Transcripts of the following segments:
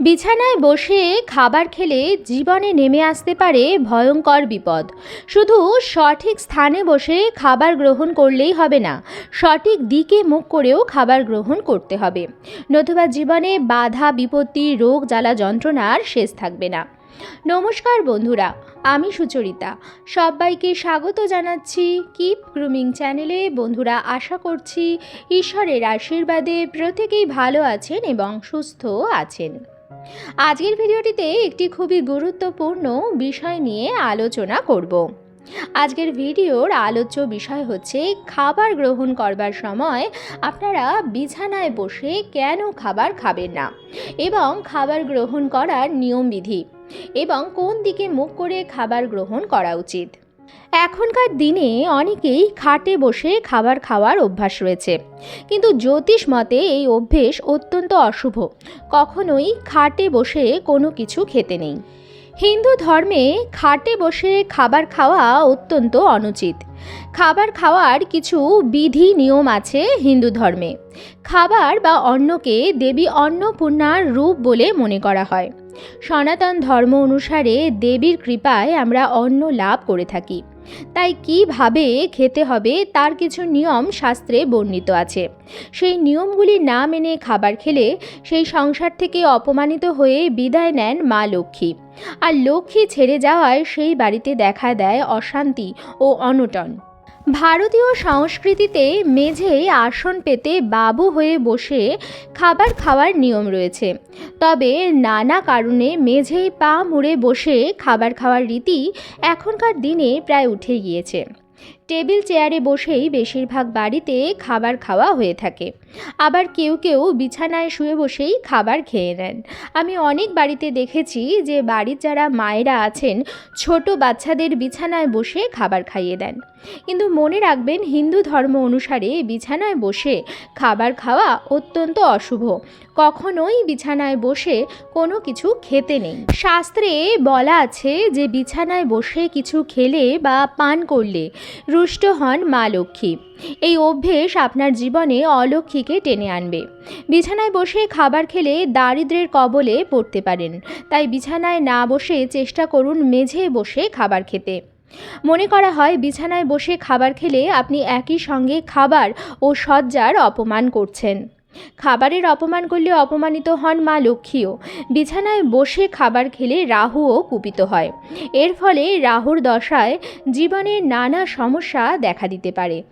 বিছানায় বসে খাবার খেলে জীবনে নেমে আসতে পারে ভয়ঙ্কর বিপদ। শুধু সঠিক স্থানে বসে খাবার গ্রহণ করলেই হবে না, সঠিক দিকে মুখ করেও খাবার গ্রহণ করতে হবে। নতুবা জীবনে বাধা, বিপত্তি, রোগ, জ্বালা, যন্ত্রণার শেষ থাকবে না। নমস্কার বন্ধুরা, আমি সুচরিতা। সবাইকে স্বাগত জানাচ্ছি কিপ গ্রুমিং চ্যানেলে বন্ধুরা, আশা করছি ঈশ্বরের আশীর্বাদে প্রত্যেকেই ভালো আছেন এবং সুস্থ আছেন। আজকের ভিডিওটিতে একটি খুবই গুরুত্বপূর্ণ বিষয় নিয়ে আলোচনা করব। আজকের ভিডিওর আলোচ্য বিষয় হচ্ছে, খাবার গ্রহণ করবার সময় আপনারা বিছানায় বসে কেন খাবার খাবেন না? এবং খাবার গ্রহণ করার নিয়মবিধি এবং কোন দিকে মুখ করে খাবার গ্রহণ করা উচিত। এখনকার দিনে অনেকেই খাটে বসে খাবার খাওয়ার অভ্যাস রয়েছে। কিন্তু জ্যোতিষ মতে এই অভ্যেস অত্যন্ত অশুভ। কখনোই খাটে বসে কোনো কিছু খেতে নেই। হিন্দু ধর্মে খাটে বসে খাবার খাওয়া অত্যন্ত অনুচিত। খাবার খাওয়ার কিছু বিধি নিয়ম আছে হিন্দু ধর্মে। খাবার বা অন্নকে দেবী অন্নপূর্ণার রূপ বলে মনে করা হয়। সনাতন ধর্ম অনুসারে দেবীর কৃপায় আমরা অন্ন লাভ করে থাকি। তাই কীভাবে খেতে হবে তার কিছু নিয়ম শাস্ত্রে বর্ণিত আছে। সেই নিয়মগুলি না মেনে খাবার খেলে সেই সংসার থেকে অপমানিত হয়ে বিদায় নেন মা লক্ষ্মী। আর লক্ষ্মী ছেড়ে যাওয়ায় সেই বাড়িতে দেখা দেয় অশান্তি ও অনটন। ভারতীয় সংস্কৃতিতে মেঝে আসন পেতে বাবু হয়ে বসে খাবার খাওয়ার নিয়ম রয়েছে। তবে নানা কারণে মেঝেই পা মুড়ে বসে খাবার খাওয়ার রীতি এখনকার দিনে প্রায় উঠে গিয়েছে। টেবিল চেয়ারে বসেই বেশিরভাগ বাড়িতে খাবার খাওয়া হয়ে থাকে। আবার কেউ কেউ বিছানায় শুয়ে বসেই খাবার খেয়ে নেন। আমি অনেক বাড়িতে দেখেছি যে বাড়ির যারা মায়েরা আছেন, ছোট বাচ্চাদের বিছানায় বসে খাবার খাইয়ে দেন। কিন্তু মনে রাখবেন, হিন্দু ধর্ম অনুসারে বিছানায় বসে খাবার খাওয়া অত্যন্ত অশুভ। কখনোই বিছানায় বসে কোনো কিছু খেতে নেই। শাস্ত্রে বলা আছে যে, বিছানায় বসে কিছু খেলে বা পান করলে রুষ্ট হন মা লক্ষ্মী। এই অভ্যেস আপনার জীবনে অলক্ষ্মীকে টেনে আনবে। বিছানায় বসে খাবার খেলে দারিদ্রের কবলে পড়তে পারেন। তাই বিছানায় না বসে চেষ্টা করুন মেঝে বসে খাবার খেতে। মনে করা হয়, বিছানায় বসে খাবার খেলে আপনি একই সঙ্গে খাবার ও সজ্জার অপমান করছেন। খাবারের অপমান করলে অপমানিত হন মা লক্ষ্মীও। বিছানায় বসে খাবার খেলে রাহুও কুপিত হয়। এর ফলে রাহুর দশায় জীবনের নানা সমস্যা দেখা দিতে পারে।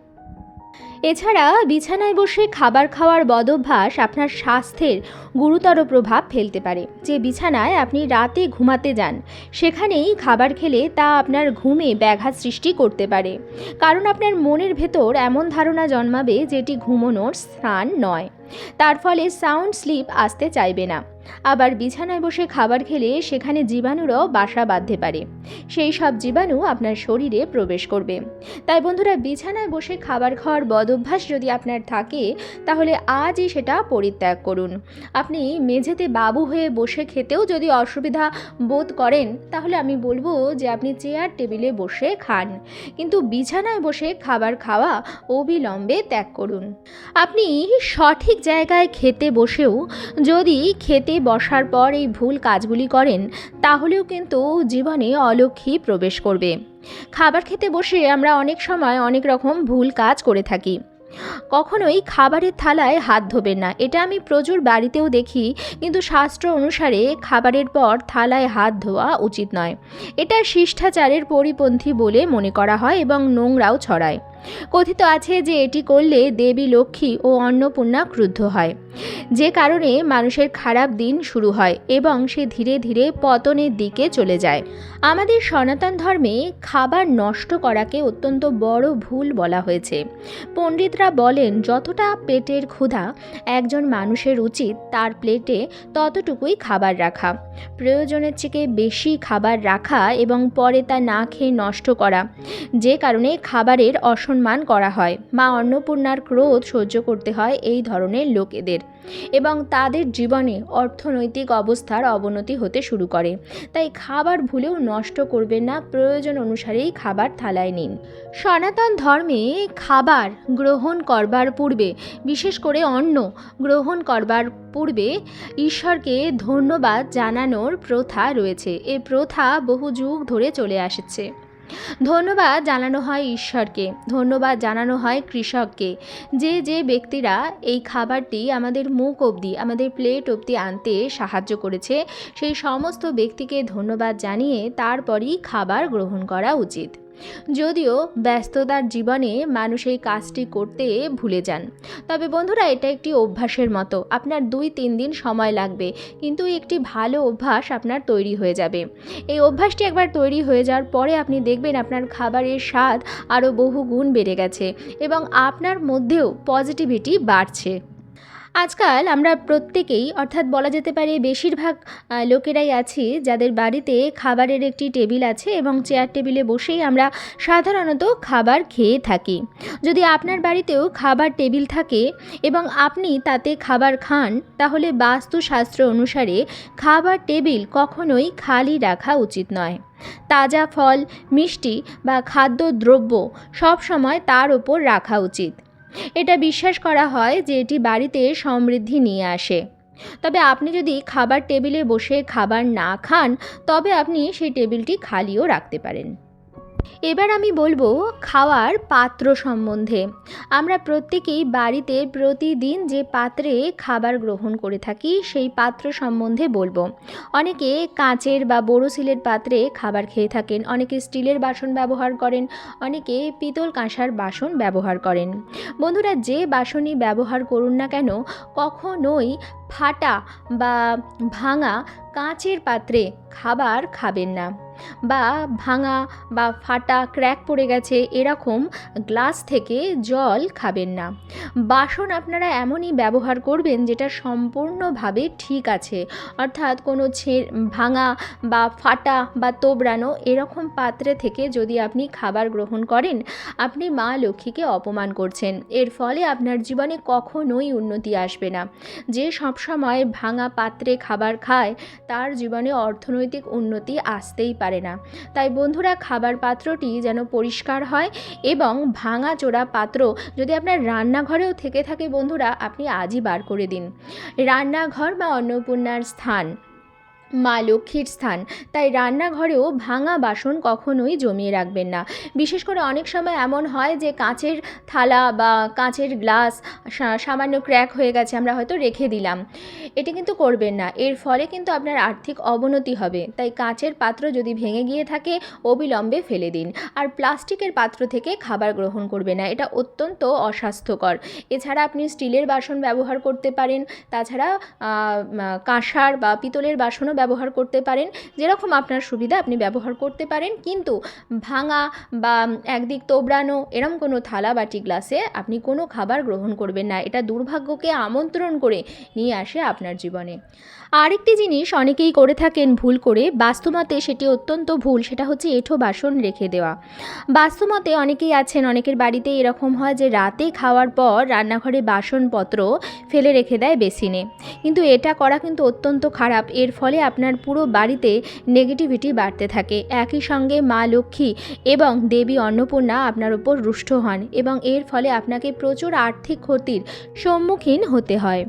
এছাড়া বিছানায় বসে খাবার খাওয়ার বদভ্যাস আপনার স্বাস্থ্যের গুরুতর প্রভাব ফেলতে পারে। যে বিছানায় আপনি রাতে ঘুমাতে যান, সেখানেই খাবার খেলে তা আপনার ঘুমে ব্যাঘাত সৃষ্টি করতে পারে। কারণ আপনার মনের ভেতর এমন ধারণা জন্মাবে যেটি ঘুমোনোর স্থান নয়। তার ফলে সাউন্ড স্লিপ আসতে চাইবে না। আবার বিছানায় বসে খাবার খেলে সেখানে জীবাণুরাও বাসা বাঁধতে পারে। সেই সব জীবাণু আপনার শরীরে প্রবেশ করবে। তাই বন্ধুরা, বিছানায় বসে খাবার খাওয়ার বদভ্যাস যদি আপনার থাকে, তাহলে আজই সেটা পরিত্যাগ করুন। আপনি মেঝেতে বাবু হয়ে বসে খেতেও যদি অসুবিধা বোধ করেন, তাহলে আমি বলব যে আপনি চেয়ার টেবিলে বসে খান। কিন্তু বিছানায় বসে খাবার খাওয়া অবিলম্বে ত্যাগ করুন। আপনি সঠিক জায়গায় খেতে বসেও যদি খেতে বসার পর এই ভুল কাজগুলি করেন, তাহলেও কিন্তু জীবনে অলক্ষী প্রবেশ করবে। খাবার খেতে বসে আমরা অনেক সময় অনেক রকম ভুল কাজ করে থাকি। কখনোই খাবারের থালায় হাত ধোবেন না। এটা আমি প্রচুর বাড়িতেও দেখি, কিন্তু শাস্ত্র অনুসারে খাবারের পর থালায় হাত ধোয়া উচিত নয়। এটা শিষ্টাচারের পরিপন্থী বলে মনে করা হয় এবং নোংরাও ছড়ায়। কথিত আছে যে এটি করলে দেবী, লক্ষ্মী ও অন্নপূর্ণা ক্রুদ্ধ হয়। যে কারণে মানুষের খারাপ দিন শুরু হয় এবং সে ধীরে ধীরে পতনের দিকে চলে যায়। আমাদের সনাতন ধর্মে খাবার নষ্ট করাকে অত্যন্ত বড় ভুল বলা হয়েছে। পণ্ডিতরা বলেন, যতটা পেটের ক্ষুধা একজন মানুষের উচিত, তার প্লেটে ততটুকুই খাবার রাখা। প্রয়োজনের থেকে বেশি খাবার রাখা এবং পরে তা না খেয়ে নষ্ট করা, যে কারণে খাবারের অসম্মান করা হয়। মা অন্নপূর্ণার ক্রোধ সহ্য করতে হয় এই ধরনের লোকেদের এবং তাদের জীবনে অর্থনৈতিক অবস্থার অবনতি হতে শুরু করে। তাই খাবার ভুলেও নষ্ট করবেন না, প্রয়োজন অনুসারেই খাবার থালায় নিন। সনাতন ধর্মে খাবার গ্রহণ করবার পূর্বে, বিশেষ করে অন্ন গ্রহণ করবার পূর্বে ঈশ্বরকে ধন্যবাদ জানানোর প্রথা রয়েছে। এ প্রথা বহু যুগ ধরে চলে আসছে। ধন্যবাদ জানানো হয় ঈশ্বরকে, ধন্যবাদ জানানো হয় কৃষককে। যে যে ব্যক্তিরা এই খাবারটি আমাদের মুখ অবধি, আমাদের প্লেট অবধি আনতে সাহায্য করেছে, সেই সমস্ত ব্যক্তিকে ধন্যবাদ জানিয়ে তারপরই খাবার গ্রহণ করা উচিত। যদিও ব্যস্ততার জীবনে মানুষ এই কাজটি করতে ভুলে যান। তবে বন্ধুরা, এটা একটি অভ্যাসের মতো। আপনার দুই তিন দিন সময় লাগবে, কিন্তু একটি ভালো অভ্যাস আপনার তৈরি হয়ে যাবে। এই অভ্যাসটি একবার তৈরি হয়ে যাওয়ার পরে আপনি দেখবেন আপনার খাবারের স্বাদ আরও বহু গুণ বেড়ে গেছে এবং আপনার মধ্যেও পজিটিভিটি বাড়ছে। আজকাল আমরা প্রত্যেকেই, অর্থাৎ বলা যেতে পারে বেশিরভাগ লোকেরাই আছি যাদের বাড়িতে খাবারের একটি টেবিল আছে এবং চেয়ার টেবিলে বসেই আমরা সাধারণত খাবার খেয়ে থাকি। যদি আপনার বাড়িতেও খাবার টেবিল থাকে এবং আপনি তাতে খাবার খান, তাহলে বাস্তুশাস্ত্র অনুসারে খাবার টেবিল কখনোই খালি রাখা উচিত নয়। তাজা ফল, মিষ্টি বা খাদ্য খাদ্যদ্রব্য সবসময় তার ওপর রাখা উচিত। এটা বিশ্বাস করা হয় যে এটি বাড়িতে সমৃদ্ধি নিয়ে আসে। তবে আপনি যদি খাবার টেবিলে বসে খাবার না খান, তবে আপনি সেই টেবিলটি খালিও রাখতে পারেন। এবার আমি বলব খাওয়ার পাত্র সম্বন্ধে। আমরা প্রত্যেকেই বাড়িতে প্রতিদিন যে পাত্রে খাবার গ্রহণ করে থাকি, সেই পাত্র সম্বন্ধে বলব। অনেকে কাঁচের বা বোরোসিলের পাত্রে খাবার খেয়ে থাকেন, অনেকে স্টিলের বাসন ব্যবহার করেন, অনেকে পিতল কাঁসার বাসন ব্যবহার করেন। বন্ধুরা, যে বাসনই ব্যবহার করুন না কেন, কখনোই ফাটা বা ভাঙা কাঁচের পাত্রে খাবার খাবেন না। বা ভাঙা বা ফাটা ক্র্যাক পড়ে গেছে এরকম গ্লাস থেকে জল খাবেন না। বাসন আপনারা এমনই ব্যবহার করবেন যেটা সম্পূর্ণভাবে ঠিক আছে। অর্থাৎ কোনো ভাঙা বা ফাটা বা তোবড়ানো এরকম পাত্রে থেকে যদি আপনি খাবার গ্রহণ করেন, আপনি মা লক্ষ্মীকে অপমান করছেন। এর ফলে আপনার জীবনে কখনোই উন্নতি আসবে না। যে সবসময় ভাঙা পাত্রে খাবার খায়, তার জীবনে অর্থনৈতিক উন্নতি আসতেই পারে না। তাই বন্ধুরা, খাবার পাত্রটি যেন পরিষ্কার হয় এবং ভাঙা চোরা পাত্র যদি আপনার রান্নাঘরেও থেকে থাকে বন্ধুরা, আপনি আজই বার করে দিন। রান্নাঘর বা অন্নপূর্ণার স্থান। মা লক্ষ্মীর স্থান। তাই রান্নাঘরেও ভাঙা বাসন কখনোই জমিয়ে রাখবেন না। বিশেষ করে অনেক সময় এমন হয় যে কাঁচের থালা বা কাঁচের গ্লাস সামান্য ক্র্যাক হয়ে গেছে, আমরা হয়তো রেখে দিলাম। এটি কিন্তু করবেন না। এর ফলে কিন্তু আপনার আর্থিক অবনতি হবে। তাই কাঁচের পাত্র যদি ভেঙে গিয়ে থাকে, অবিলম্বে ফেলে দিন। আর প্লাস্টিকের পাত্র থেকে খাবার গ্রহণ করবে না। এটা অত্যন্ত অস্বাস্থ্যকর। এছাড়া আপনি স্টিলের বাসন ব্যবহার করতে পারেন। তাছাড়া কাঁসার বা পিতলের বাসনও ব্যবহার করতে পারেন। যেরকম আপনার সুবিধা আপনি ব্যবহার করতে পারেন। কিন্তু ভাঙা বা একদিক তোবড়ানো এরম কোনো থালা বাটি গ্লাসে আপনি কোনো খাবার গ্রহণ করবেন না। এটা দুর্ভাগ্যকে আমন্ত্রণ করে নিয়ে আসে আপনার জীবনে। আরেকটি জিনিস অনেকেই করে থাকেন ভুল করে। বাস্তুমতে সেটি অত্যন্ত ভুল। সেটা হচ্ছে এঁঠো বাসন রেখে দেওয়া। বাস্তুমতে অনেকেই আছেন, অনেকের বাড়িতে এরকম হয় যে রাতে খাওয়ার পর রান্নাঘরে বাসনপত্র ফেলে রেখে দেয় বেসিনে। কিন্তু এটা করা কিন্তু অত্যন্ত খারাপ। এর ফলে আপনার পুরো বাড়িতে নেগেটিভিটি বাড়তে থাকে। একই সঙ্গে মা লক্ষ্মী এবং দেবী অন্নপূর্ণা আপনার ওপর রুষ্ট হন এবং এর ফলে আপনাকে প্রচুর আর্থিক ক্ষতির সম্মুখীন হতে হয়।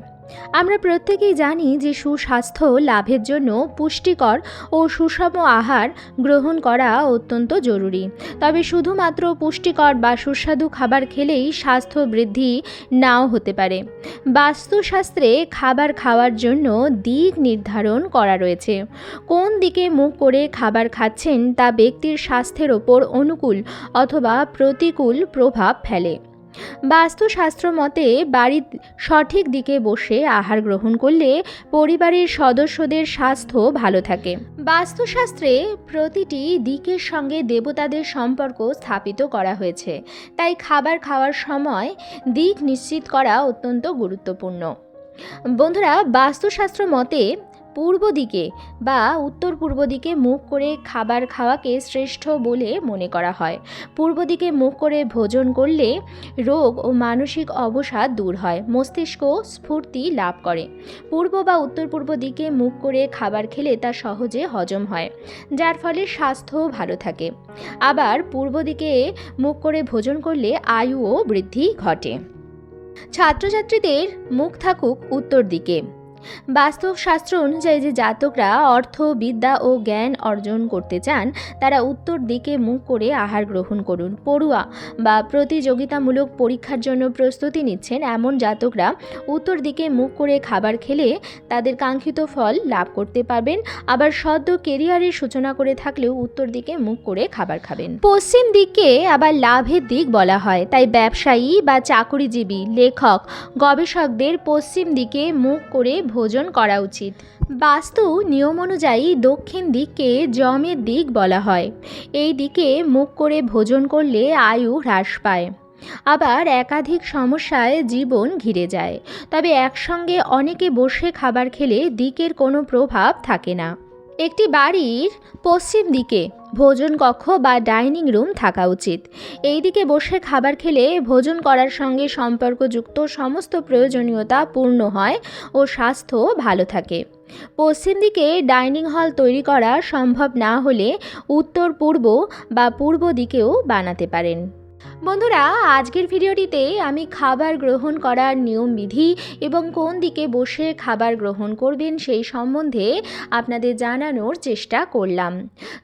আমরা প্রত্যেকেই জানি যে সুস্বাস্থ্য লাভের জন্য পুষ্টিকর ও সুষম আহার গ্রহণ করা অত্যন্ত জরুরি। তবে শুধুমাত্র পুষ্টিকর বা সুস্বাদু খাবার খেলেই স্বাস্থ্য বৃদ্ধি নাও হতে পারে। বাস্তুশাস্ত্রে খাবার খাওয়ার জন্য দিক নির্ধারণ করা রয়েছে। কোন দিকে মুখ করে খাবার খাচ্ছেন তা ব্যক্তির স্বাস্থ্যের ওপর অনুকূল অথবা প্রতিকূল প্রভাব ফেলে। বাস্তুশাস্ত্র মতে, বাড়ির সঠিক দিকে বসে আহার গ্রহণ করলে পরিবারের সদস্যদের স্বাস্থ্য ভালো থাকে। বাস্তুশাস্ত্রে প্রতিটি দিকের সঙ্গে দেবতাদের সম্পর্ক স্থাপিত করা হয়েছে, তাই খাবার খাওয়ার সময় দিক নিশ্চিত করা অত্যন্ত গুরুত্বপূর্ণ। বন্ধুরা, বাস্তুশাস্ত্র মতে পূর্ব দিকে বা উত্তর পূর্ব দিকে মুখ করে খাবার খাওয়াকে শ্রেষ্ঠ বলে মনে করা হয়। পূর্ব দিকে মুখ করে ভোজন করলে রোগ ও মানসিক অবসাদ দূর হয়, মস্তিষ্ক স্ফূর্তি লাভ করে। পূর্ব বা উত্তর পূর্ব দিকে মুখ করে খাবার খেলে তা সহজে হজম হয়, যার ফলে স্বাস্থ্য ভালো থাকে। আবার পূর্ব দিকে মুখ করে ভোজন করলে আয়ুও বৃদ্ধি ঘটে। ছাত্রছাত্রীদের মুখ থাকুক উত্তর দিকে। বাস্তব শাস্ত্র অনুযায়ী যে জাতকরা অর্থ, বিদ্যা ও জ্ঞান অর্জন করতে চান, তারা উত্তর দিকে মুখ করে আহার গ্রহণ করুন। পড়ুয়া বা প্রতিযোগিতামূলক পরীক্ষার জন্য প্রস্তুতি নিচ্ছেন এমন জাতকরা উত্তর দিকে মুখ করে খাবার খেলে তাদের কাঙ্ক্ষিত ফল লাভ করতে পারবেন। আবার সদ্য কেরিয়ারের সূচনা করে থাকলেও উত্তর দিকে মুখ করে খাবার খাবেন। পশ্চিম দিককে আবার লাভের দিক বলা হয়। তাই ব্যবসায়ী বা চাকরিজীবী, লেখক, গবেষকদের পশ্চিম দিকে মুখ করে ভোজন করা উচিত। বাস্তু নিয়ম অনুযায়ী দক্ষিণ দিককে জমের দিক বলা হয়। এই দিকে মুখ করে ভোজন করলে আয়ু হ্রাস পায়। আবার একাধিক সমস্যায় জীবন ঘিরে যায়। তবে একসঙ্গে অনেকে বসে খাবার খেলে দিকের কোনো প্রভাব থাকে না। একটি বাড়ির পশ্চিম দিকে ভোজন কক্ষ বা ডাইনিং রুম থাকা উচিত। এই দিকে বসে খাবার খেলে ভোজন করার সঙ্গে সম্পর্কযুক্ত সমস্ত প্রয়োজনীয়তা পূর্ণ হয় ও স্বাস্থ্য ভালো থাকে। পশ্চিম দিকে ডাইনিং হল তৈরি করা সম্ভব না হলে উত্তর পূর্ব বা পূর্ব দিকেও বানাতে পারেন। বন্ধুরা, আজকের ভিডিওটিতে আমি খাবার গ্রহণ করার নিয়মবিধি এবং কোন দিকে বসে খাবার গ্রহণ করবেন সেই সম্বন্ধে আপনাদের জানানোর চেষ্টা করলাম।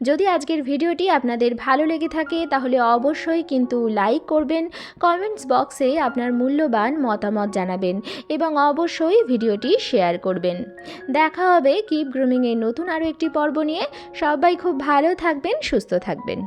যদি আজকের ভিডিওটি আপনাদের ভালো লেগে থাকে, তাহলে অবশ্যই কিন্তু লাইক করবেন, কমেন্টস বক্সে আপনার মূল্যবান মতামত জানাবেন এবং অবশ্যই ভিডিওটি শেয়ার করবেন। দেখা হবে কিপ গ্রুমিংয়ের নতুন আরও একটি পর্ব নিয়ে। সবাই খুব ভালো থাকবেন, সুস্থ থাকবেন।